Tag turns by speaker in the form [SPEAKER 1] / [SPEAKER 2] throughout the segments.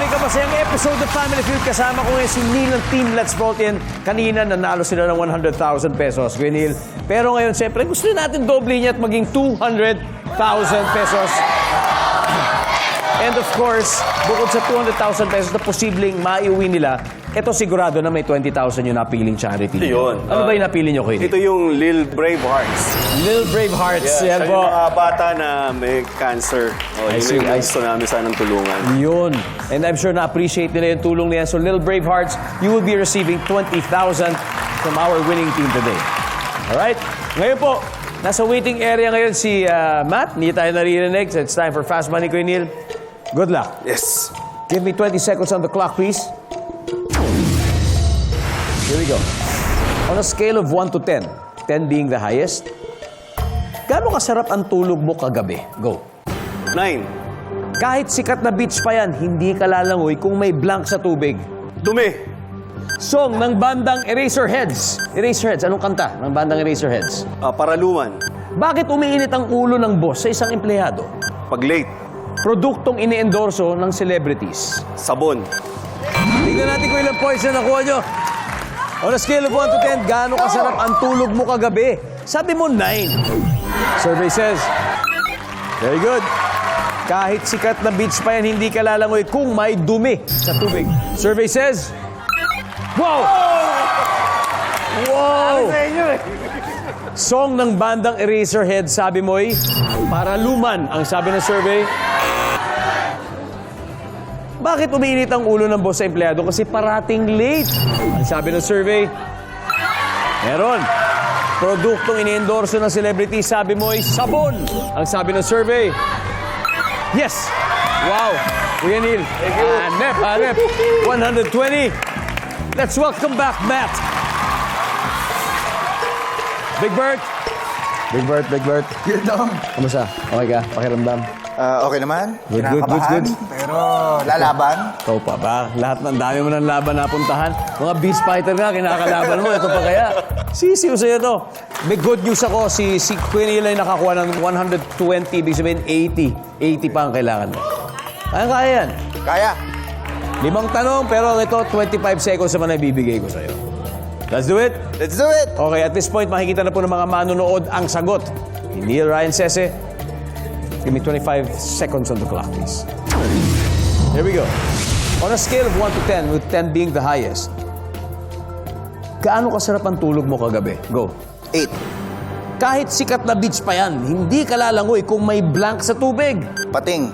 [SPEAKER 1] bumalik ang masayang episode ng Family Feud. Kasama ko ngayon si Neil ng Team Let's Vote In. Kanina, nanalo sila ng 100,000 pesos. Kuya Neil. Pero ngayon, siyempre, gusto natin doble niya at maging 200,000 pesos. And of course, bukod sa 200,000 pesos na posibleng maiuwi nila, ito sigurado na may 20,000 yung napiling charity.
[SPEAKER 2] Ito yun.
[SPEAKER 1] Ano ba yung napili nyo, Neil?
[SPEAKER 2] Ito yung Lil Brave Hearts.
[SPEAKER 1] Little Brave Hearts.
[SPEAKER 2] Yeah,
[SPEAKER 1] Yan
[SPEAKER 2] siya
[SPEAKER 1] po.
[SPEAKER 2] yung mga bata na may cancer. Oh,
[SPEAKER 1] I
[SPEAKER 2] yun
[SPEAKER 1] see,
[SPEAKER 2] yung
[SPEAKER 1] I
[SPEAKER 2] gusto namin sanang tulungan.
[SPEAKER 1] Yun. And I'm sure na-appreciate nila yung tulong niya. So, Little Brave Hearts, you will be receiving 20,000 from our winning team today. Alright? Ngayon po, nasa waiting area ngayon si ah, Matt. Hindi tayo naririnig. So it's time for Fast Money, Kuya Neil. Good luck.
[SPEAKER 2] Yes.
[SPEAKER 1] Give me 20 seconds on the clock, please. Here we go. On a scale of 1 to 10, 10 being the highest, gaano kasarap ang tulog mo kagabi? Go.
[SPEAKER 2] Nine.
[SPEAKER 1] Kahit sikat na beach pa yan, hindi ka lalangoy kung may blank sa tubig.
[SPEAKER 2] Dumi.
[SPEAKER 1] Song ng bandang Eraserheads. Eraserheads, anong kanta ng bandang Eraserheads?
[SPEAKER 2] Ah, paraluman.
[SPEAKER 1] Bakit umiinit ang ulo ng boss sa isang empleyado?
[SPEAKER 2] Pag late.
[SPEAKER 1] Produktong ini-endorso ng celebrities.
[SPEAKER 2] Sabon.
[SPEAKER 1] Tingnan natin kung ilang points na nakuha nyo. On a scale of 1 to 10, gaano kasarap ang tulog mo kagabi? Sabi mo 9. Survey says, very good. Kahit sikat na beach pa yan, hindi ka lalangoy kung may dumi sa tubig. Survey says, wow! Wow! Song ng bandang Eraserhead, sabi mo'y paraluman ang sabi ng survey. Bakit umiinit ang ulo ng boss sa empleyado? Kasi parating late. Ang sabi ng survey, meron. Produktong ini-endorso ng celebrity, sabi mo ay sabon. Ang sabi ng survey, yes. Wow. Kuya Neil. Thank you. Hanep, hanep. 120. Let's welcome back Matt. Big Bert. Big Bert, Big Bert.
[SPEAKER 3] Yun daw.
[SPEAKER 1] Kamusta? Okay ka? Pakiramdam?
[SPEAKER 3] Ah, okay naman.
[SPEAKER 1] Good, good, good,
[SPEAKER 3] Kinakabahan,
[SPEAKER 1] good.
[SPEAKER 3] Pero lalaban.
[SPEAKER 1] Ikaw pa ba? Lahat ng dami mo ng laban napuntahan. Mga beast fighter nga, kinakalaban mo. Ito pa kaya? Sisiw sa'yo to. May good news ako. Si, si Queen Eli nakakuha ng 120. Ibig sabihin 80. 80 pa ang kailangan mo. Kaya kaya yan.
[SPEAKER 3] Kaya.
[SPEAKER 1] Limang tanong, pero ito 25 seconds naman na ibibigay ko sa'yo. Let's do it.
[SPEAKER 3] Let's do it!
[SPEAKER 1] Okay, at this point, makikita na po ng mga manonood ang sagot. Ni Neil Ryan Sese. Give me 25 seconds on the clock, please. Here we go. On a scale of 1 to 10, with 10 being the highest, gaano kasarap ang tulog mo kagabi? Go.
[SPEAKER 3] Eight.
[SPEAKER 1] Kahit sikat na beach pa yan, hindi ka lalangoy kung may blank sa tubig.
[SPEAKER 3] Pating.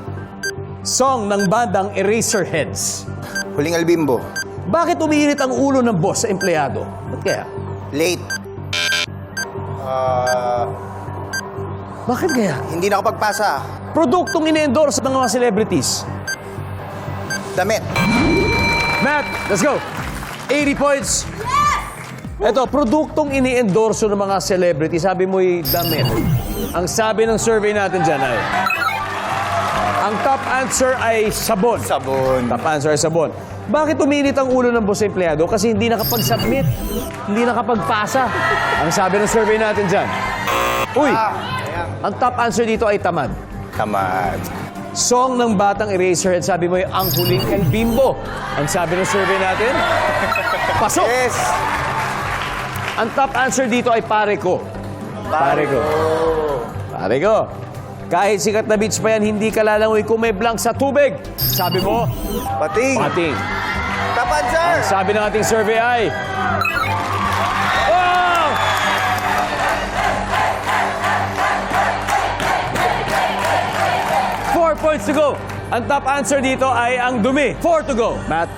[SPEAKER 1] Song ng bandang Eraserheads.
[SPEAKER 3] Huling albimbo.
[SPEAKER 1] Bakit umiinit ang ulo ng boss sa empleyado? Ba't kaya?
[SPEAKER 3] Late. Ah,
[SPEAKER 1] Bakit kaya?
[SPEAKER 3] hindi nakapagpasa.
[SPEAKER 1] Produktong ini-endorse ng mga celebrities.
[SPEAKER 3] Damit.
[SPEAKER 1] Matt, let's go. 80 points. Ito, produktong ini-endorso ng mga celebrity. Sabi mo'y damit. Ang sabi ng survey natin dyan ay... Ang top answer ay sabon.
[SPEAKER 3] Sabon.
[SPEAKER 1] Top answer ay sabon. Bakit uminit ang ulo ng boss empleyado? Kasi hindi nakapag-submit. Hindi nakapagpasa. Ang sabi ng survey natin dyan. Uy! Ang top answer dito ay tamad.
[SPEAKER 3] Tamad.
[SPEAKER 1] Song ng Batang Eraserhead, sabi mo yung Ang Huling El Bimbo. Ang sabi ng survey natin, pasok!
[SPEAKER 3] Yes!
[SPEAKER 1] Ang top answer dito ay pare ko. Pare ko. Pare ko. Kahit sikat na beach pa yan, hindi ka lalangoy kung may blank sa tubig. Sabi mo,
[SPEAKER 3] Pating.
[SPEAKER 1] pating.
[SPEAKER 3] Tapad, sir!
[SPEAKER 1] Ang sabi ng ating survey ay... points to go. Ang top answer dito ay ang dumi. Four to go. Matt,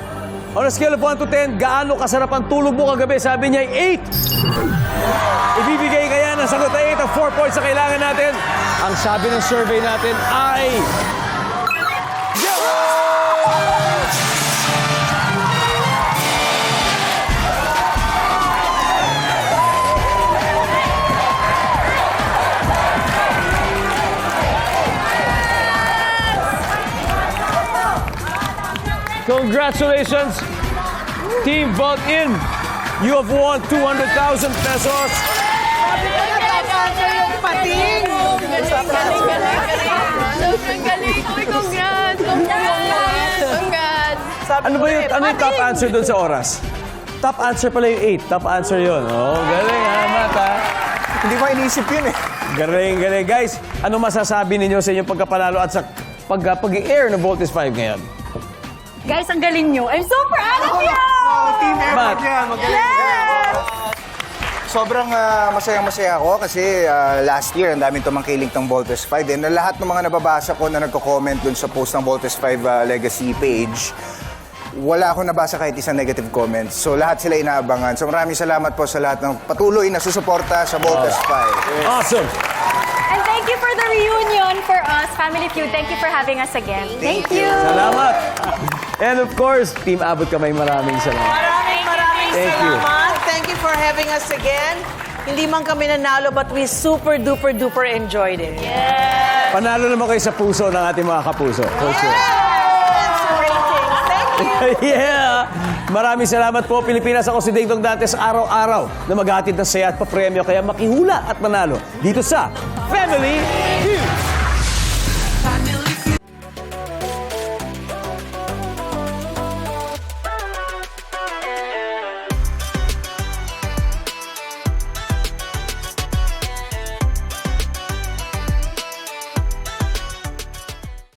[SPEAKER 1] on a scale of 1 to 10, gaano kasarap ang tulog mo kagabi? Sabi niya ay 8. Ibibigay kaya ng sagot ay 8 ang 4 points na kailangan natin. Ang sabi ng survey natin ay... Congratulations, Team Vote In. You have won 200,000 pesos.
[SPEAKER 4] pating. Galing, galing, galing, galing. Sobrang galing. Uy, congrats. Congrats. Congrats.
[SPEAKER 1] Ano ba yung, ano yung top answer doon sa oras? Top answer pala yung 8. Top answer yun. Oh, galing ha, Matt ha?
[SPEAKER 3] Hindi ko inisip yun eh.
[SPEAKER 1] Galing, galing. Guys, ano masasabi ninyo sa inyong pagkapanalo at sa pag, pag-air ng Voltes 5 ngayon?
[SPEAKER 4] Guys, ang galing nyo. I'm so proud of you!
[SPEAKER 3] team
[SPEAKER 1] Matt.
[SPEAKER 3] yan. Magaling. Sobrang ah, masayang-masaya ako kasi ah, last year ang daming tumangkilik ng Voltes 5 and lahat ng mga nababasa ko na nagko-comment dun sa post ng Voltes 5 ah, legacy page wala akong nabasa kahit isang negative comments. So lahat sila inaabangan. So maraming salamat po sa lahat ng patuloy na susuporta sa Voltes 5.
[SPEAKER 1] Awesome!
[SPEAKER 4] And thank you for the reunion for us, Family Feud. Thank you for having us again. Thank, you.
[SPEAKER 1] Salamat! And of course, Team Abot Kamay, maraming salamat.
[SPEAKER 5] Maraming maraming
[SPEAKER 1] Thank you.
[SPEAKER 5] salamat. Thank you for having us again. Hindi man kami nanalo but we super duper duper enjoyed it.
[SPEAKER 1] Panalo naman kayo sa puso ng ating mga kapuso. For sure.
[SPEAKER 5] Yes! Ratings. Thank you.
[SPEAKER 1] yeah! Maraming salamat po, Pilipinas. Ako si Dingdong Dantes, araw-araw na maghatid ng saya at papremyo. Kaya makihula at manalo dito sa Family